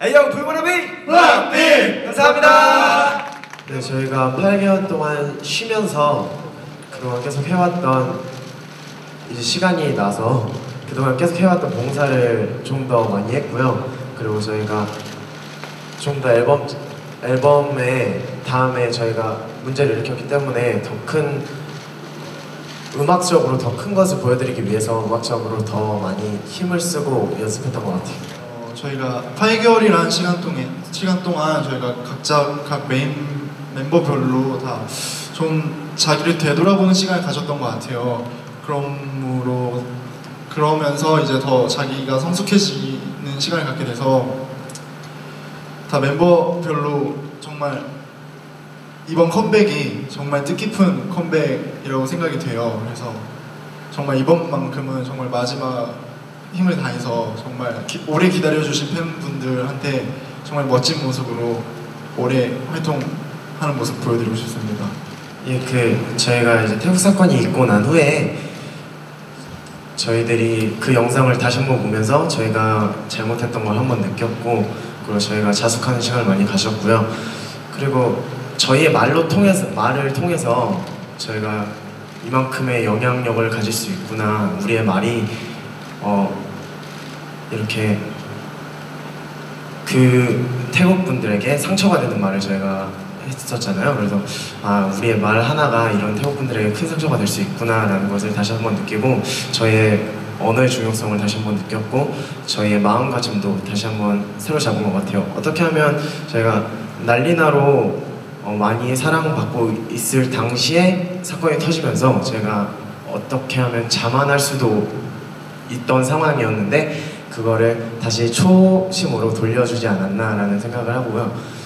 에이형 불보라비 블락비! 감사합니다. 네, 저희가 8개월 동안 쉬면서 그동안 계속 해왔던 이제 시간이 나서 그동안 계속 해왔던 봉사를 좀 더 많이 했고요. 그리고 저희가 좀 더 앨범 앨범에 다음에 저희가 문제를 일으켰기 때문에 더 큰 음악적으로 더 큰 것을 보여드리기 위해서 음악적으로 더 많이 힘을 쓰고 연습했던 것 같아요. 어, 저희가 8개월이라는 시간 동안 시간 동안 저희가 각자 각 메인 멤버별로 다 좀 자기를 되돌아보는 시간을 가졌던 것 같아요. 그러므로 그러면서 이제 더 자기가 성숙해지는 시간을 갖게 돼서 다 멤버별로 정말 이번 컴백이 정말 뜻깊은 컴백이라고 생각이 돼요. 그래서 정말 이번만큼은 정말 마지막 힘을 다해서 정말 기- 오래 기다려주신 팬분들한테 정말 멋진 모습으로 오래 활동하는 모습 보여드리고 싶습니다. 예, 그 저희가 이제 태국 사건이 있고 난 후에 저희들이 그 영상을 다시 한번 보면서 저희가 잘못했던 걸 한번 느꼈고 그리고 저희가 자숙하는 시간을 많이 가졌고요. 그리고 저희의 말로 통해서 말을 통해서 저희가 이만큼의 영향력을 가질 수 있구나. 우리의 말이 어 이렇게 그 태국 분들에게 상처가 되는 말을 저희가 했었잖아요. 그래서 아 우리의 말 하나가 이런 태국 분들에게 큰 상처가 될 수 있구나라는 것을 다시 한번 느끼고 저희의 언어의 중요성을 다시 한번 느꼈고 저희의 마음가짐도 다시 한번 새로 잡은 것 같아요. 어떻게 하면 저희가 난리나로 어, 많이 사랑받고 있을 당시에 사건이 터지면서 제가 어떻게 하면 자만할 수도 있던 상황이었는데 그거를 다시 초심으로 돌려주지 않았나라는 생각을 하고요.